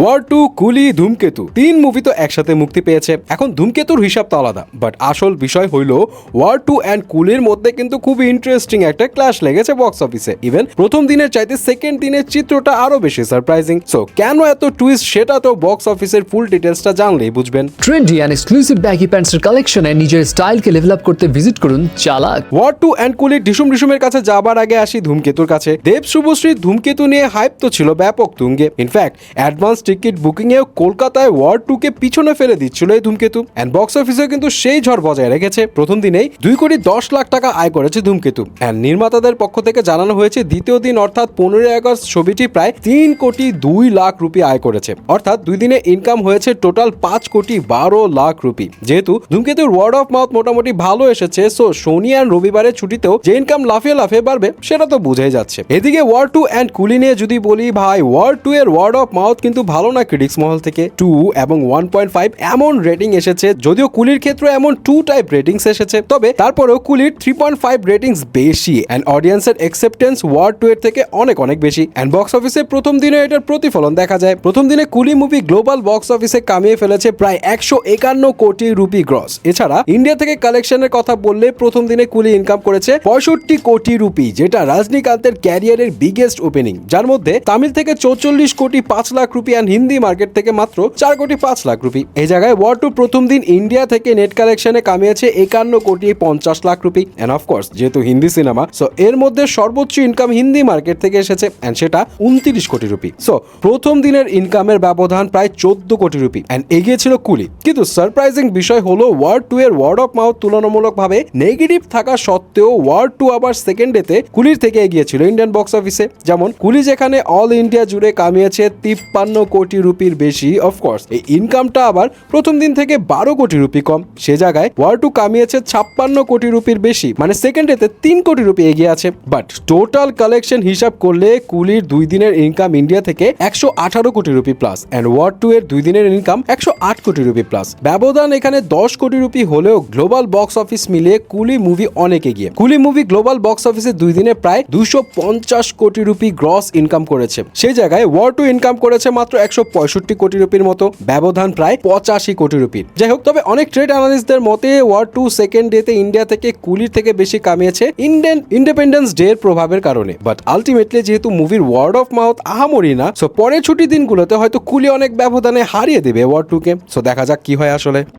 War two কুলি ধূমকেতু তিন মুভি তো একসাথে মুক্তি পেয়েছে। এখন ধূমকেতুর হিসাব তো আলাদা। বাট আসল বিষয় হইল ওয়ার টু অ্যান্ড কুলির মধ্যে কিন্তু খুবই ইন্টারেস্টিং একটা ক্লাশ লেগেছে বক্স অফিসে ইভেন প্রথম দিনের চাইতে সেকেন্ড দিনের চিত্রটা আরও বেশি সারপ্রাইজিং সো কেন এত টুইস্ট সেটা তো বক্স অফিসের ফুল ডিটেলসটা জানলেই বুঝবেন। ট্রেন্ডি অ্যান্ড এক্সক্লুসিভ ব্যাগি প্যান্টসের কালেকশনে নিজের স্টাইলকে লেভেল আপ করতে ভিজিট করুন চালাক। ওয়ার টু অ্যান্ড কুলির ঢিসুম ঢিসুমের কাছে যাবার আগে আসি ধূমকেতুর কাছে। দেব শুভশ্রী ধূমকেতু নিয়ে হাইপ তো ছিল ব্যাপক তুঙ্গে। ইনফ্যাক্ট অ্যাডভান্স টিকিট বুকিং এও কলকাতায় ওয়ার টু কে পিছনে ফেলে দিচ্ছিল এই ধূমকেতু। অ্যান্ড বক্স অফিসেও কিন্তু সেই ঝড় বজায় রেখেছে। প্রথম দিনেই দুই কোটি দশ লাখ টাকা আয় করেছে ধূমকেতু। অ্যান্ড নির্মাতাদের পক্ষ থেকে জানানো হয়েছে, দ্বিতীয় দিন অর্থাৎ পনেরোই আগস্ট ছবিটি প্রায় তিন কোটি দুই লাখ রুপি আয় করেছে। অর্থাৎ দুই দিনে ইনকাম হয়েছে টোটাল পাঁচ কোটি বারো লাখ রুপি। যেহেতু ধূমকেতুর ওয়ার্ড অফ মাউথ মোটামুটি ভালো এসেছে সো শনি অ্যান্ড রবিবারের ছুটিতেও যে ইনকাম লাফিয়ে লাফিয়ে বাড়বে, সেটা তো বুঝেই যাচ্ছে। এদিকে ওয়ার টু অ্যান্ড কুলি নিয়ে যদি বলি, ভাই ওয়ার টু এর ওয়ার্ড অফ মাউথ কিন্তু ভালো না ক্রিটিক্স মহল থেকে টু এবং ওয়ান পয়েন্ট ফাইভ এমন রেটিং এসেছে, যদিও কুলির ক্ষেত্রে এমন টু টাইপ রেটিংস এসেছে। তবে তারপরেও কুলির থ্রি পয়েন্ট ফাইভ রেটিংস বেশি অ্যান্ড অডিয়েন্সের অ্যাকসেপ্টেন্স ওয়ার্ড টু এর থেকে অনেক অনেক বেশি। অ্যান্ড বক্স অফিসে প্রথম দিনে এটার প্রতিফলন দেখা যায়। প্রথম দিনে কুলি মুভি গ্লোবাল বক্স অফিসে কামিয়ে ফেলেছে প্রায় একশো একান্ন কোটি রুপি গ্রস এছাড়া ইন্ডিয়া থেকে কালেকশনের কথা বললে প্রথম দিনে কুলি ইনকাম করেছে পঁয়ষট্টি কোটি রুপি যেটা রজনীকান্তের ক্যারিয়ারের বিগেস্ট ওপেনিং যার মধ্যে তামিল থেকে চৌচল্লিশ কোটি পাঁচ lakh rupee and Hindi market থেকে মাত্র চার কোটি পাঁচ লাখ রুপি। এই জায়গায় ওয়ার টু প্রথম দিন ইন্ডিয়া থেকে নেট কালেকশনে কামিয়েছে একান্ন কোটি পঞ্চাশ লাখ রুপি। অ্যান্ড অফকোর্স যেহেতু হিন্দি সিনেমা সো এর মধ্যে সর্বোচ্চ ইনকাম হিন্দি মার্কেট থেকে এসেছে অ্যান্ড সেটা উনত্রিশ কোটি রুপি। সো প্রথম দিনের ইনকামের ব্যবধান প্রায় চোদ্দ কোটি রুপি। অ্যান্ড এগিয়ে ছিল কুলি। কিন্তু সারপ্রাইজিং বিষয় হলো ওয়ার্ড টু এর ওয়ার্ড অফ মাউথ তুলনামূলকভাবে নেগেটিভ থাকা সত্ত্বেও ওয়ার্ড টু আবার সেকেন্ড ডেতে কুলির থেকে এগিয়েছিল ইন্ডিয়ান বক্স অফিসে যেমন কুলি যেখানে অল ইন্ডিয়া জুড়ে কামিয়েছে তিপ্পান্ন কোটি রুপির বেশি অফকোর্স এই ইনকামটা আবার প্রথম দিন থেকে বারো কোটি রুপি কম। সে জায়গায় ওয়ার টু কামিয়েছে ছাপ্পান্ন কোটি রুপির বেশি। মানে সেকেন্ড ডেতে তিন কোটি রুপি এগিয়ে আছে। বাট টোটাল কালেকশন হিসাব করলে কুলির দুই দিনের ইনকাম ইন্ডিয়া থেকে একশো আঠারো কোটি rupee plus and War two এর দুই দিনের ইনকাম একশো আট কোটি রুপি প্লাস ব্যবধান এখানে দশ কোটি রুপি হলেও গ্লোবাল বক্স অফিস মিলিয়ে কুলি মুভি অনেক এগিয়ে। কুলি মুভি গ্লোবাল বক্স অফিসে দুই দিনে প্রায় দুশো পঞ্চাশ কোটি রুপি গ্রস ইনকাম করেছে। সেই জায়গায় ওয়ার টু ইনকাম করেছে মাত্র একশো পঁয়ষট্টি কোটি রুপির মতো ব্যবধান প্রায় পঁচাশি কোটি রুপির। যাই হোক, তবে অনেক ট্রেড অ্যানালিস্টদের মতে ওয়ার টু সেকেন্ড ডেতে ইন্ডিয়া থেকে কুলির থেকে বেশি কামিয়েছে ইন্ডিয়ান ইন্ডিপেন্ডেন্স ডে এর প্রভাবের কারণে। বাট আলটিমেটলি যেহেতু মুভির ওয়ার্ড অফ মাউথ আহামরি না সো পরে ছুটি দিনগুলোতে হয়তো কুলি অনেক ব্যবধানে হারিয়ে দেবে ওয়ার টু কে। সো দেখা যাক কি হয় আসলে।